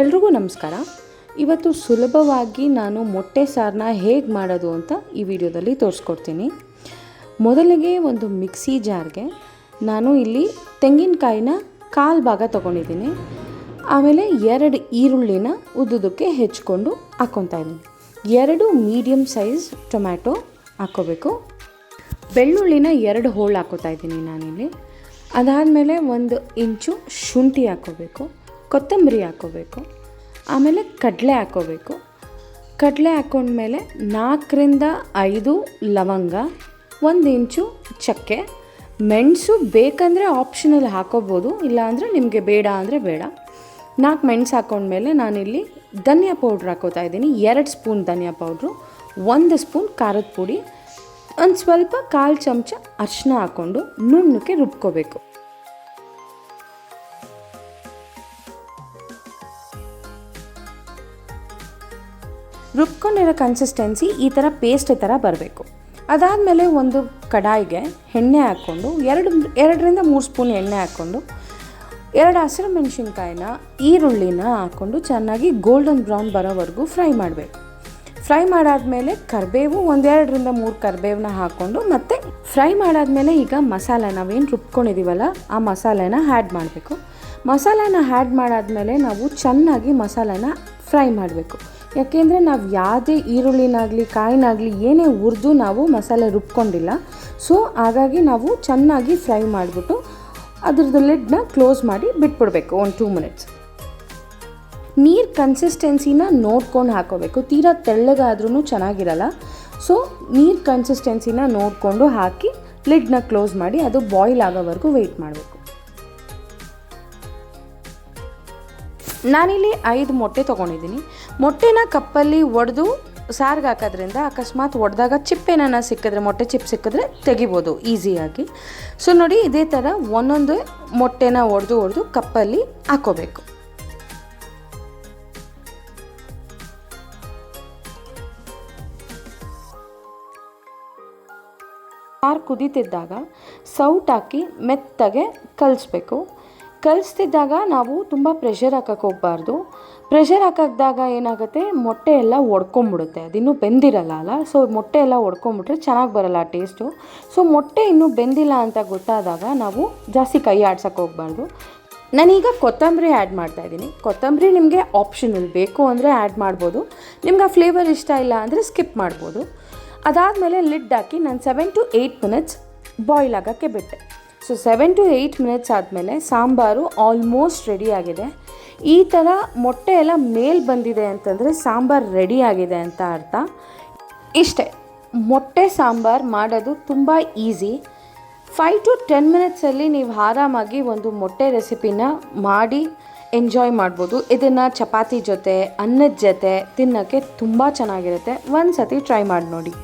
ಎಲ್ರಿಗೂ ನಮಸ್ಕಾರ. ಇವತ್ತು ಸುಲಭವಾಗಿ ನಾನು ಮೊಟ್ಟೆ ಸಾರನ್ನ ಹೇಗೆ ಮಾಡೋದು ಅಂತ ಈ ವಿಡಿಯೋದಲ್ಲಿ ತೋರಿಸ್ಕೊಡ್ತೀನಿ. ಮೊದಲಿಗೆ ಒಂದು ಮಿಕ್ಸಿ ಜಾರ್ಗೆ ನಾನು ಇಲ್ಲಿ ತೆಂಗಿನಕಾಯಿನ ಕಾಲು ಭಾಗ ತೊಗೊಂಡಿದ್ದೀನಿ. ಆಮೇಲೆ ಎರಡು ಈರುಳ್ಳಿನ ಉದ್ದುದಕ್ಕೆ ಹೆಚ್ಕೊಂಡು ಹಾಕ್ಕೊತಾ ಇದ್ದೀನಿ. ಎರಡು ಮೀಡಿಯಮ್ ಸೈಜ್ ಟೊಮ್ಯಾಟೊ ಹಾಕ್ಕೋಬೇಕು ಬೆಳ್ಳುಳ್ಳಿನ ಎರಡು ಹೋಳು ಹಾಕೋತಾ ಇದ್ದೀನಿ ನಾನಿಲ್ಲಿ. ಅದಾದಮೇಲೆ ಒಂದು ಇಂಚು ಶುಂಠಿ ಹಾಕ್ಕೋಬೇಕು ಕೊತ್ತಂಬರಿ ಹಾಕೋಬೇಕು, ಆಮೇಲೆ ಕಡಲೆ ಹಾಕೋಬೇಕು. ಕಡಲೆ ಹಾಕೊಂಡ್ಮೇಲೆ ನಾಲ್ಕರಿಂದ ಐದು ಲವಂಗ, ಒಂದು ಇಂಚು ಚಕ್ಕೆ. ಮೆಣಸು ಬೇಕಂದರೆ ಆಪ್ಷನಲ್ ಹಾಕೋಬೋದು, ಇಲ್ಲಾಂದರೆ ನಿಮಗೆ ಬೇಡ ಅಂದರೆ ಬೇಡ. ನಾಲ್ಕು ಮೆಣಸು ಹಾಕೊಂಡ್ಮೇಲೆ ನಾನಿಲ್ಲಿ ಧನಿಯಾ ಪೌಡ್ರ್ ಹಾಕೋತಾ ಇದ್ದೀನಿ. ಎರಡು ಸ್ಪೂನ್ ಧನಿಯಾ ಪೌಡ್ರು, ಒಂದು ಸ್ಪೂನ್ ಖಾರದ ಪುಡಿ, ಒಂದು ಸ್ವಲ್ಪ ಕಾಲು ಚಮಚ ಅರಿಶಿನ ಹಾಕ್ಕೊಂಡು ನುಣ್ಣಕ್ಕೆ ರುಬ್ಕೋಬೇಕು. ರುಬ್ಕೊಂಡಿರೋ ಕನ್ಸಿಸ್ಟೆನ್ಸಿ ಈ ಥರ ಪೇಸ್ಟ್ ಥರ ಬರಬೇಕು. ಅದಾದಮೇಲೆ ಒಂದು ಕಡಾಯಿಗೆ ಎಣ್ಣೆ ಹಾಕ್ಕೊಂಡು ಎರಡು, ಎರಡರಿಂದ ಮೂರು ಸ್ಪೂನ್ ಎಣ್ಣೆ ಹಾಕ್ಕೊಂಡು ಎರಡು ಹಸಿರು ಮೆಣಸಿನ್ಕಾಯಿನ, ಈರುಳ್ಳಿನ ಹಾಕ್ಕೊಂಡು ಚೆನ್ನಾಗಿ ಗೋಲ್ಡನ್ ಬ್ರೌನ್ ಬರೋವರೆಗೂ ಫ್ರೈ ಮಾಡಬೇಕು. ಫ್ರೈ ಮಾಡಾದಮೇಲೆ ಕರಿಬೇವು ಒಂದೆರಡರಿಂದ ಮೂರು ಕರಿಬೇವನ್ನ ಹಾಕ್ಕೊಂಡು ಮತ್ತು ಫ್ರೈ ಮಾಡಾದಮೇಲೆ ಈಗ ಮಸಾಲೆ ನಾವೇನು ರುಬ್ಕೊಂಡಿದ್ದೀವಲ್ಲ ಆ ಮಸಾಲೆನ ಆ್ಯಡ್ ಮಾಡಬೇಕು. ಮಸಾಲೆನ ಆ್ಯಡ್ ಮಾಡಾದಮೇಲೆ ನಾವು ಚೆನ್ನಾಗಿ ಮಸಾಲೆನ ಫ್ರೈ ಮಾಡಬೇಕು. ಯಾಕೆಂದರೆ ನಾವು ಯಾವುದೇ ಈರುಳ್ಳಿನಾಗಲಿ, ಕಾಯಿನಾಗಲಿ ಏನೇ ಹುರಿದು ನಾವು ಮಸಾಲೆ ರುಬ್ಕೊಂಡಿಲ್ಲ. ಸೊ ಹಾಗಾಗಿ ನಾವು ಚೆನ್ನಾಗಿ ಫ್ರೈ ಮಾಡಿಬಿಟ್ಟು ಅದ್ರದ್ದು ಲೆಡ್ನ ಕ್ಲೋಸ್ ಮಾಡಿ ಬಿಟ್ಬಿಡ್ಬೇಕು, ಒಂದು ಟೂ ಮಿನಿಟ್ಸ್ ನೀರು ಕನ್ಸಿಸ್ಟೆನ್ಸಿನ ನೋಡ್ಕೊಂಡು ಹಾಕೋಬೇಕು. ತೀರಾ ತೆಳ್ಳಗಾದ್ರೂ ಚೆನ್ನಾಗಿರಲ್ಲ. ಸೊ ನೀರು ಕನ್ಸಿಸ್ಟೆನ್ಸಿನ ನೋಡಿಕೊಂಡು ಹಾಕಿ ಲಿಡ್ನ ಕ್ಲೋಸ್ ಮಾಡಿ ಅದು ಬಾಯ್ಲ್ ಆಗೋವರೆಗೂ ವೆಯ್ಟ್ ಮಾಡಬೇಕು. ನಾನಿಲ್ಲಿ ಐದು ಮೊಟ್ಟೆ ತೊಗೊಂಡಿದ್ದೀನಿ. ಮೊಟ್ಟೆನ ಕಪ್ಪಲ್ಲಿ ಒಡೆದು ಸಾರಿಗೆ ಹಾಕೋದ್ರಿಂದ ಅಕಸ್ಮಾತ್ ಒಡೆದಾಗ ಚಿಪ್ಪೇನ ಸಿಕ್ಕಿದ್ರೆ, ಮೊಟ್ಟೆ ಚಿಪ್ ಸಿಕ್ಕಿದ್ರೆ ತೆಗಿಬೋದು, ಈಸಿಯಾಗಿ. ಸೊ ನೋಡಿ ಇದೇ ಥರ ಒಂದೊಂದು ಮೊಟ್ಟೆನ ಒಡೆದು ಒಡೆದು ಕಪ್ಪಲ್ಲಿ ಹಾಕೋಬೇಕು. ಸಾರು ಕುದೀತಿದ್ದಾಗ ಸೌಟ್ ಹಾಕಿ ಮೆತ್ತಗೆ ಕಲಿಸ್ಬೇಕು. ಕಲಿಸ್ತಿದ್ದಾಗ ನಾವು ತುಂಬ ಪ್ರೆಷರ್ ಹಾಕಕ್ಕೆ ಹೋಗಬಾರ್ದು. ಪ್ರೆಷರ್ ಹಾಕಿದಾಗ ಏನಾಗುತ್ತೆ, ಮೊಟ್ಟೆ ಎಲ್ಲ ಒಡ್ಕೊಂಬಿಡುತ್ತೆ. ಅದಿನ್ನೂ ಬೆಂದಿರಲ್ಲ ಅಲ್ಲ? ಸೊ ಮೊಟ್ಟೆ ಎಲ್ಲ ಒಡ್ಕೊಂಬಿಟ್ರೆ ಚೆನ್ನಾಗಿ ಬರಲ್ಲ ಆ ಟೇಸ್ಟು ಸೊ ಮೊಟ್ಟೆ ಇನ್ನೂ ಬೆಂದಿಲ್ಲ ಅಂತ ಗೊತ್ತಾದಾಗ ನಾವು ಜಾಸ್ತಿ ಕೈ ಆಡ್ಸಕ್ಕೆ ಹೋಗಬಾರ್ದು. ನಾನೀಗ ಕೊತ್ತಂಬರಿ ಆ್ಯಡ್ ಮಾಡ್ತಾ ಇದ್ದೀನಿ. ಕೊತ್ತಂಬರಿ ನಿಮಗೆ ಆಪ್ಷನಲ್ ಬೇಕು ಅಂದರೆ ಆ್ಯಡ್ ಮಾಡ್ಬೋದು. ನಿಮ್ಗೆ ಆ ಫ್ಲೇವರ್ ಇಷ್ಟ ಇಲ್ಲ ಅಂದರೆ ಸ್ಕಿಪ್ ಮಾಡ್ಬೋದು. ಅದಾದಮೇಲೆ ಲಿಡ್ ಹಾಕಿ ನಾನು seven to eight minutes boil ಆಗೋಕ್ಕೆ ಬಿಟ್ಟೆ. So seven to eight minutes ಆದಮೇಲೆ ಸಾಂಬಾರು ಆಲ್ಮೋಸ್ಟ್ ರೆಡಿ ಆಗಿದೆ. ಈ ಥರ ಮೊಟ್ಟೆ ಎಲ್ಲ ಮೇಲ್ ಬಂದಿದೆ ಅಂತಂದರೆ ಸಾಂಬಾರು ರೆಡಿ ಆಗಿದೆ ಅಂತ ಅರ್ಥ. ಇಷ್ಟೇ, ಮೊಟ್ಟೆ ಸಾಂಬಾರು ಮಾಡೋದು ತುಂಬ ಈಸಿ ಫೈವ್ ಟು ಟೆನ್ ಮಿನಿಟ್ಸಲ್ಲಿ ನೀವು ಆರಾಮಾಗಿ ಒಂದು ಮೊಟ್ಟೆ ರೆಸಿಪಿನ ಮಾಡಿ ಎಂಜಾಯ್ ಮಾಡ್ಬೋದು. ಇದನ್ನು ಚಪಾತಿ ಜೊತೆ, ಅನ್ನದ ಜೊತೆ ತಿನ್ನೋಕ್ಕೆ ತುಂಬ ಚೆನ್ನಾಗಿರುತ್ತೆ. ಒಂದು ಸತಿ ಟ್ರೈ ಮಾಡಿ ನೋಡಿ.